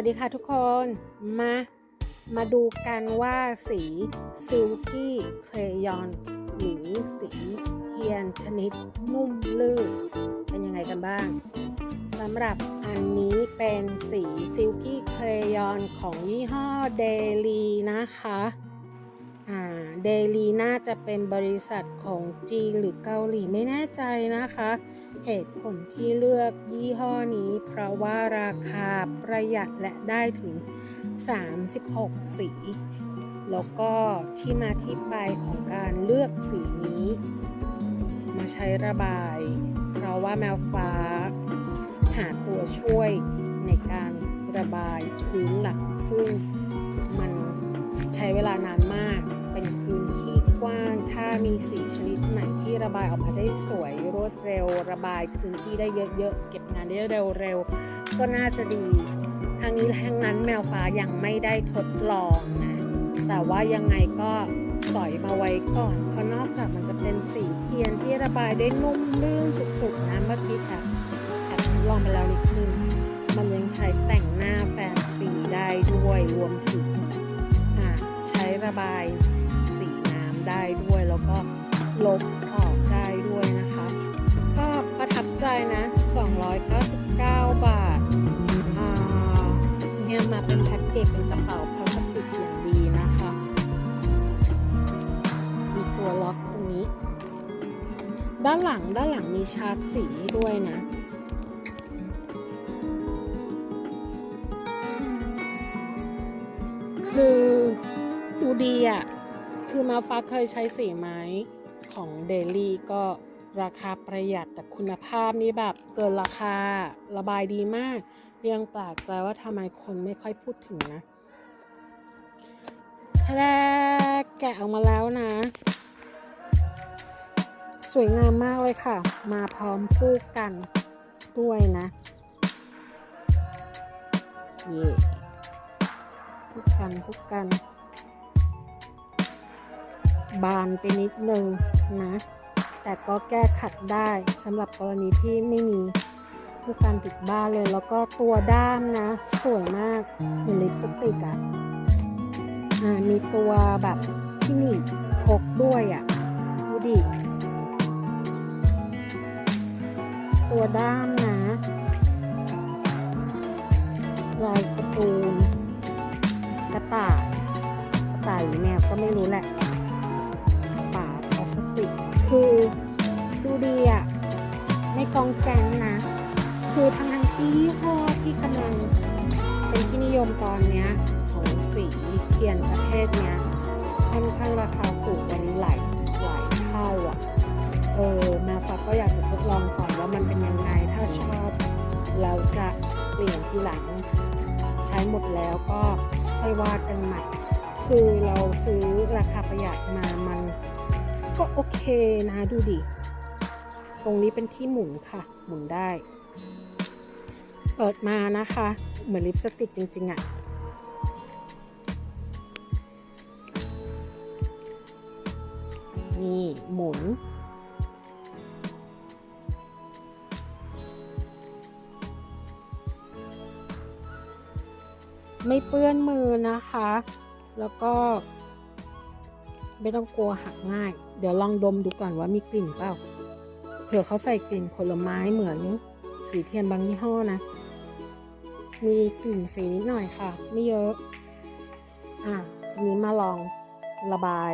วัสดีค่ะทุกคนมา มาดูกันว่าสีซิลกี้เครยอนหรือสีเทียนชนิดนุ่มลื่นเป็นยังไงกันบ้างสำหรับอันนี้เป็นสีซิลกี้เครยอนของยี่ห้อเดลีนะคะเดลีน่าจะเป็นบริษัทของจีนหรือเกาหลีไม่แน่ใจนะคะ เหตุผลที่เลือกยี่ห้อนี้ เพราะว่าราคาประหยัดและได้ถึง 36 สี แล้วก็ที่มาที่ไปของการเลือกสีนี้ มาใช้ระบาย เพราะว่าแมวฟ้า หาตัวช่วยในการระบายพื้นหลักซึ่งมัน ใช้เวลานานมาก เป็นพื้นที่กว้าง ถ้ามีสีชนิดไหนที่ระบายออกมาได้สวยรวดเร็ว ระบายพื้นที่ได้เยอะๆ เก็บงานได้เร็วๆ ก็น่าจะดีทางนี้ทั้งนั้นแมวฟ้ายังไม่ได้ทดลองนะ แต่ว่ายังไงก็สอยมาไว้ก่อน เพราะนอกจากมันจะเป็นสีเทียนที่ระบายได้นุ่มลื่นสุดๆนะเมื่อกี้แอบแอบลองไปแล้วนิดนึงมันยังใช้แต่งหน้าแฟนซีได้ด้วยรวมถึง ระบายสีน้ำได้ด้วย แล้วก็ลบออกได้ด้วยนะคะ ก็ประทับใจนะ 299 บาทอ่าเนี่ยมาเป็นแพ็กเกจเป็นกระเป๋าพลาสติกอย่างดีนะคะ มีตัวล็อกตรงนี้ ด้านหลังด้านหลังมีชาร์จสีด้วยนะ มาฟ้าเคยใช้สีไม้ของเดลี่ก็ราคาประหยัดแต่คุณภาพนี่แบบเกินราคาระบายดีมาก ยังแปลกใจว่าทำไมคนไม่ค่อยพูดถึงนะแรกแกะออกมาแล้วนะ สวยงามมากเลยค่ะ มาพร้อมคู่กันด้วยนะเย่คู่กันคู่กัน บานไปนิดนึงนะ แต่ก็แก้ขัดได้สำหรับกรณีที่ไม่มีผู้การติดบ้านเลย แล้วก็ตัวด้ามนะ สวยมากเหมือนลิปสติกอะอ่ามีตัวแบบที่หนีบพกด้วยอะดูดิตัวด้ามนะลายการ์ตูนกระต่ายกระต่ายหรือแมวก็ไม่รู้แหละ คือดูดีอะไม่กองแกงนะ คือทั้งทั้งที่ยี่ห้อที่กำลังเป็นที่นิยมตอนเนี้ยของสีเทียนประเภทเนี้ยค่อนข้างราคาสูงกวันนี้หลายหลายเท่าอะเออมาฟ้าก็อยากจะทดลองก่อนว่ามันเป็นยังไงถ้าชอบแล้วจะเปลี่ยนทีหลังใช้หมดแล้วก็ค่อยวาดกันใหม่ คือเราซื้อราคาประหยัดมามัน ก็โอเคนะดูดิ ตรงนี้เป็นที่หมุนค่ะ หมุนได้ เปิดมานะคะ เหมือนลิปสติกจริง ๆอะ่ะนี่หมุน ไม่เปื้อนมือนะคะ แล้วก็ไม่ต้องกลัวหักง่าย เดี๋ยวลองดมดูก่อนว่ามีกลิ่นเปล่า เผื่อเขาใส่กลิ่นผลไม้เหมือนสีเทียนบางยี่ห้อนะ มีกลิ่นสีนิดหน่อยค่ะ ไม่เยอะ อะทีนี้มาลองระบาย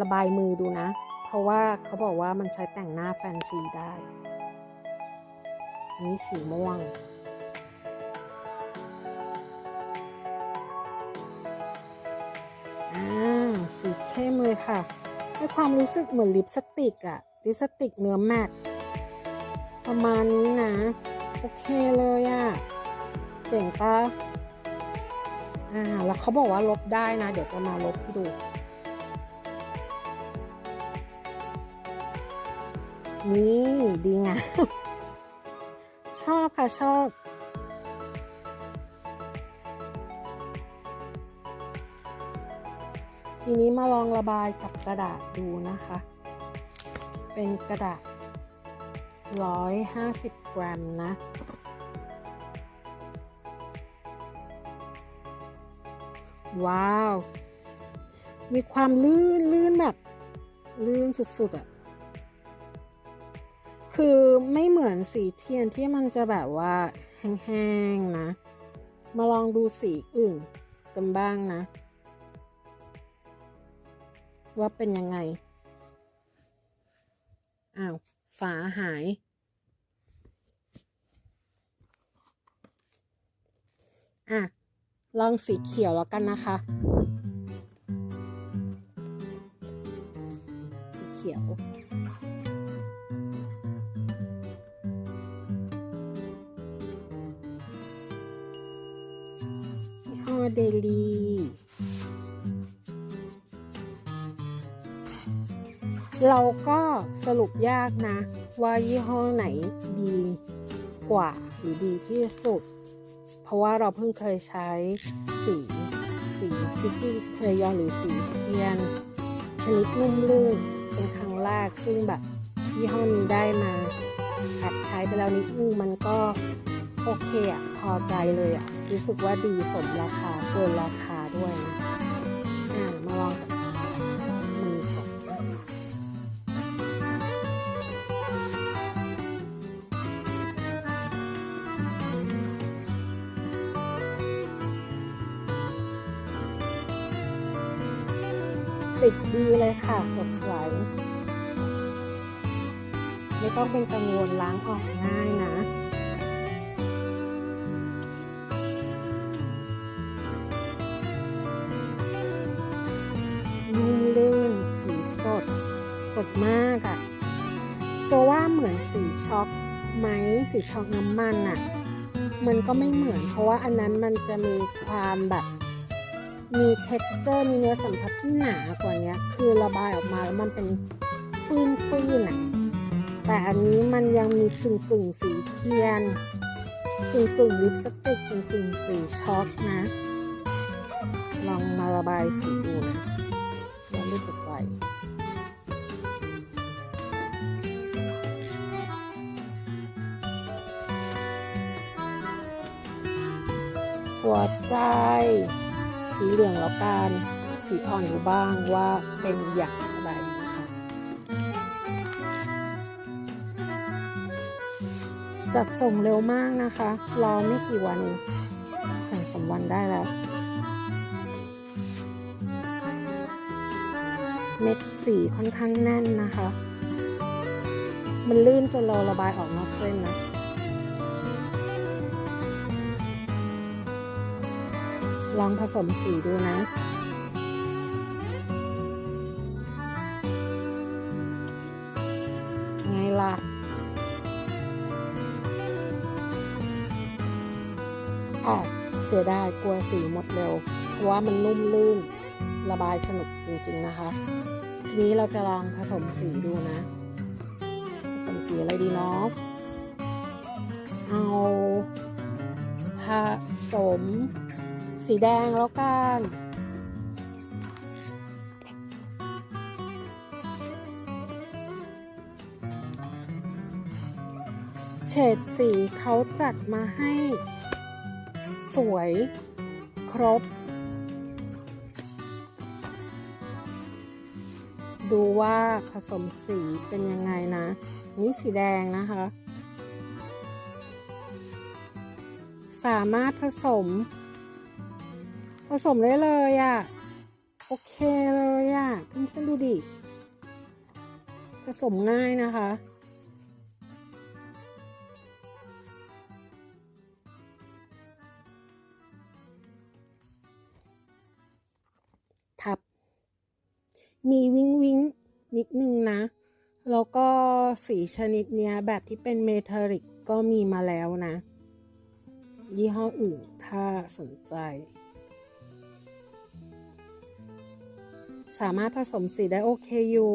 ระบายมือดูนะ เพราะว่าเขาบอกว่ามันใช้แต่งหน้าแฟนซีได้ อันนี้สีม่วงอ่าสีเข้มเลยค่ะ ให้ความรู้สึกเหมือนลิปสติกอะลิปสติกเนื้อแมตต์ประมาณนี้นะ โอเคเลยอะเจ๋งปะอ่าแล้วเขาบอกว่าลบได้นะ เดี๋ยวจะมาลบให้ดูนี่ดีงามชอบค่ะ ชอบ ทีนี้มาลองระบายกับกระดาษดูนะคะ เป็นกระดาษ 150 กรัมนะว้าว มีความลื่นลื่นแบบ ลื่นสุดๆอะ่ะ คือไม่เหมือนสีเทียนที่มันจะแบบว่าแห้งๆนะ มาลองดูสีอื่นกันบ้างนะ ว่าเป็นยังไง อ้าว ฝาหาย อะ ลองสีเขียวแล้วกันนะคะ สีเขียวยี่ห้อเดลี เราก็สรุปยากนะ ว่ายี่ห้อไหนดีกว่าหรือดีที่สุด เพราะว่าเราเพิ่งเคยใช้สีสีซิตี้เคยยอนหรือสีเทียน ชนิดนุ่มลื่นเป็นครั้งแรกซึ่งแบบยี่ห้อนี้ได้มาขัดใช้ไปแล้วนิดนึงมันก็โอเคอะพอใจเลยอะรู้สึกว่าดีสมราคาเกินราคาด้วยนะอ่ามาลอง ดีเลยค่ะ สดใส ไม่ต้องเป็นกังวลล้างออกง่ายนะนุ่มลื่นสีสด สดมากอะ่ะจะว่าเหมือนสีช็อกไหมสีช็อกน้ำมันอะ่ะ มันก็ไม่เหมือนเพราะว่าอันนั้นมันจะมีความแบบ มี texture มีเนื้อสัมผัสที่หนากว่านี้คือระบายออกมาแล้วมันเป็นปื้นปื้นอะแต่อันนี้มันยังมีกึ่งกึ่งสีเทียนกึ่งกึ่งลิปสติกกึ่งกึ่งสีช็อกนะ ลองมาระบายสีดูนะล้วไม่ตกใจหัวใจ สีเหลืองแล้วกันสีอ่อนอยู่บ้างว่าเป็นอย่างไรนะคะจัดส่งเร็วมากนะคะ รอไม่กี่วันสองสามวันได้แล้ว เม็ดสีค่อนข้างแน่นนะคะ มันลื่นจนเราระบายออกนอกเส้นนะ ลองผสมสีดูนะไงล่ะ แอบเสียดายกลัวสีหมดเร็ว เพราะว่ามันนุ่มลื่น ระบายสนุกจริงๆนะคะ ทีนี้เราจะลองผสมสีดูนะ ผสมสีอะไรดีเนาะ เอาผสม สีแดงแล้วกันเฉดสีเขาจัดมาให้ สวยครบ ดูว่าผสมสีเป็นยังไงนะ นี่สีแดงนะคะ สามารถผสม ผสมได้เลยอะ่ะ โอเคเลยอะ่ะเพื่อนๆดูดิ ผสมง่ายนะคะ ทับ มีวิงวิงนิดนึงนะ แล้วก็สีชนิดเนี้ยแบบที่เป็นเมทัลลิกก็มีมาแล้วนะ ยี่ห้ออื่นถ้าสนใจ สามารถผสมสีได้โอเคอยู่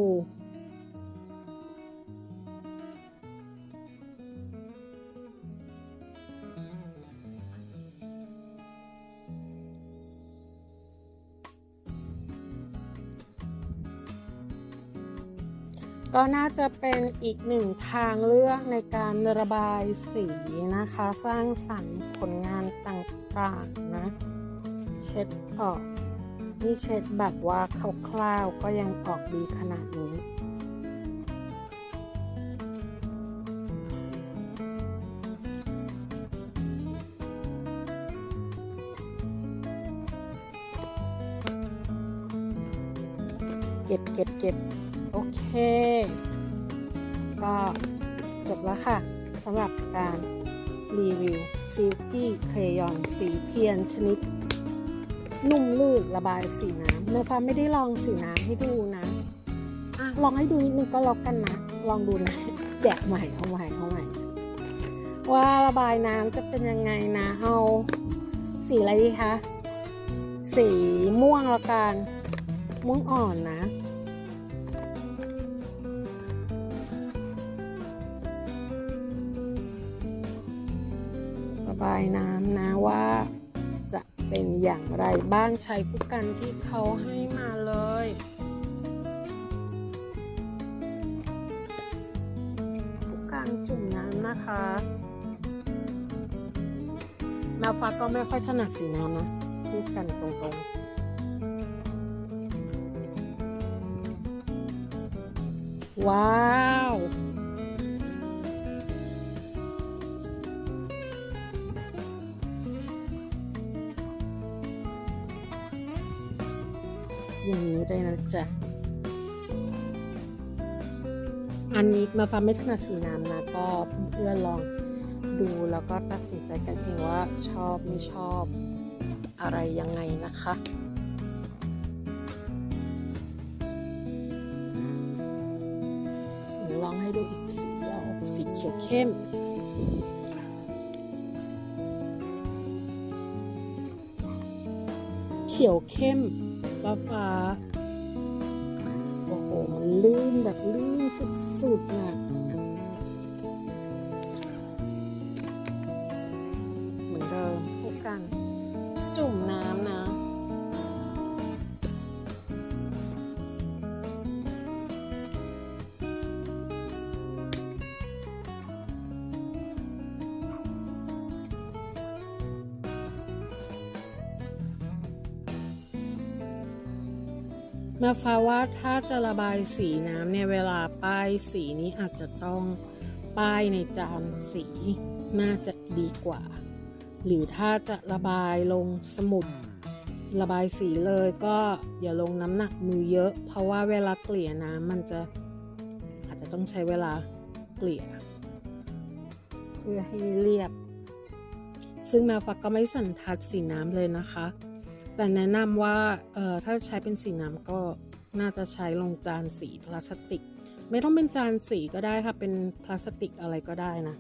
ก็น่าจะเป็นอีกหนึ่งทางเลือกในการระบายสีนะคะ สร้างสรรค์ผลงานต่างๆนะ เช็ดออก นี่เช็ดแบบว่าคร่าวๆก็ยังออกดีขนาดนี้เก็บเก็บเก็บโอเค ก็จบแล้วค่ะสำหรับการรีวิวซิลกี้เครยอนสีเทียนชนิด นุ่มลื่นระบายสีน้ำเนื้อฟ้าไม่ได้ลองสีน้ำให้ดูนะอะลองให้ดูนิดนึงก็ล้วกันนะ ลองดูนะแกะใหม่เอาใหม่เอาใหม่ ว่าระบายน้ำจะเป็นยังไงนะ เอาสีอะไรดีคะ สีม่วงละกัน ม่วงอ่อนนะระบายน้ำนะว่าจะ เป็นอย่างไรบ้างใช้ผู้กันที่เขาให้มาเลยผู้กันจุ่มน้ำนะคะแมวฟ้าก็ไม่ค่อยถนัดสีน้ำนะพูดกันตรงๆว้าว อย่างนี้เลยนะจ๊ะ อันนี้มาฟังไม่ถนัดสีน้ำนะ ก็เพื่อนๆลองดูแล้วก็ตัดสินใจกันเองว่าชอบไม่ชอบอะไรยังไงนะคะลองให้ดูอีกสีเอาสีเขียวเข้มเขียวเข้ม ฟ้าฟ้าโอ้โห มันลื่นแบบลื่นสุดๆน่ะ มาฟ้าว่าถ้าจะระบายสีน้ำเนี่ยเวลาป้ายสีนี้อาจจะต้องป้ายในจานสีน่าจะดีกว่า หรือถ้าจะระบายลงสมุด ระบายสีเลยก็อย่าลงน้ำหนักมือเยอะ เพราะว่าเวลาเกลี่ยน้ำมันจะอาจจะต้องใช้เวลาเกลี่ย เพื่อให้เรียบ ซึ่งมวฟักก็ไม่สันทัดสีน้ำเลยนะคะ แต่แนะนำว่าเอ่อถ้าใช้เป็นสีน้ำก็น่าจะใช้ลงจานสีพลาสติก ไม่ต้องเป็นจานสีก็ได้ค่ะ เป็นพลาสติกอะไรก็ได้นะ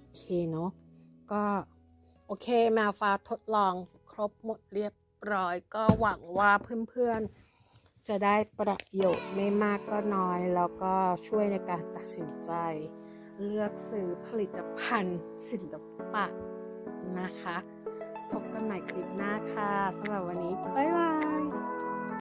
โอเคเนาะก็โอเคแมวฟ้าทดลองครบหมดเรียบร้อย ก็หวังว่าเพื่อนๆ จะได้ประโยชน์ไม่มากก็น้อย แล้วก็ช่วยในการตัดสินใจ เลือกซื้อผลิตภัณฑ์ศิลปะนะคะ พบกันใหม่คลิปหน้าค่ะสำหรับวันนี้ บ๊ายบาย